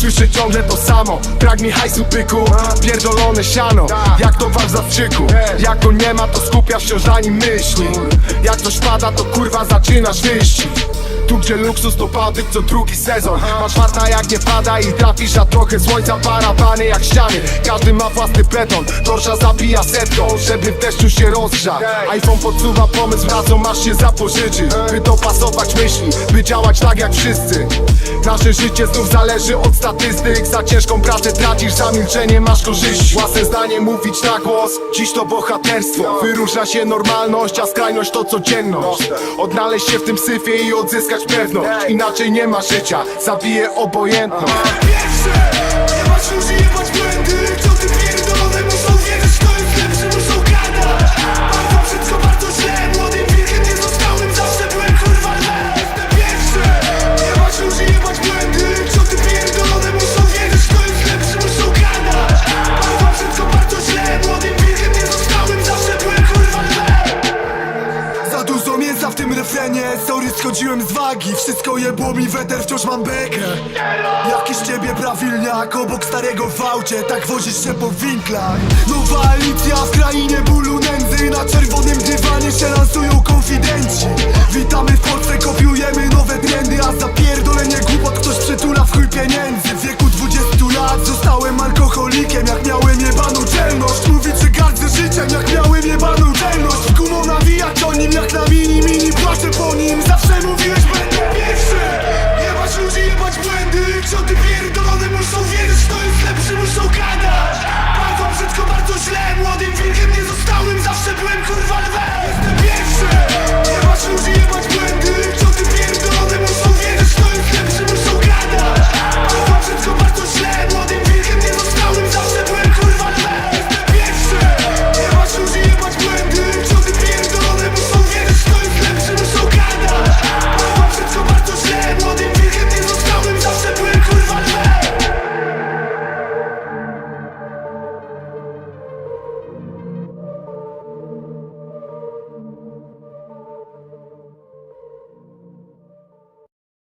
Słyszę ciągle to samo, brak mi hajsu pyku. Pierdolone siano, jak to w zawczyku Jak go nie ma to skupiasz wciąż na nim myśli. Jak coś pada to kurwa zaczynasz wyścig tu gdzie luksus to patyk co drugi sezon. Masz farta jak nie pada i trafisz na trochę słońca Parabany jak ściany, każdy ma własny beton Torsza zabija setką, żeby w deszczu się rozgrzać. iPhone podsuwa pomysł, wracą masz się zapożyczyć. By dopasować myśli, by działać tak jak wszyscy. Nasze życie znów zależy od statystyk. Za ciężką pracę tracisz, za milczenie masz korzyści. Własne zdanie mówić na głos, dziś to bohaterstwo. Wyróżnia się normalność, a skrajność to codzienność. Odnaleźć się w tym syfie i odzyskać pewność Inaczej nie ma życia, zabije obojętność. Pierwsze, masz już jebać błędy Jedzenie, sorry schodziłem z wagi. Wszystko je było mi weter, wciąż mam bekę. Jakiś ciebie prawilniak Obok starego w aucie, tak wozisz się po winklach. Nowa alicja w krainie bólu nędzy. Na czerwonym dywanie się lansują konfidenci. Witamy w Polsce, kopiujemy nowe trendy. A za pierdolenie głupot ktoś przytula w chuj pieniędzy. W wieku 20 lat zostałem alkoholikiem. Jak miałem jebaną dzielność Mówi czy gardzę życiem, jak miałem jebaną dzielność Gumą nawija, to nim jak na mini mini każdy po nim zawsze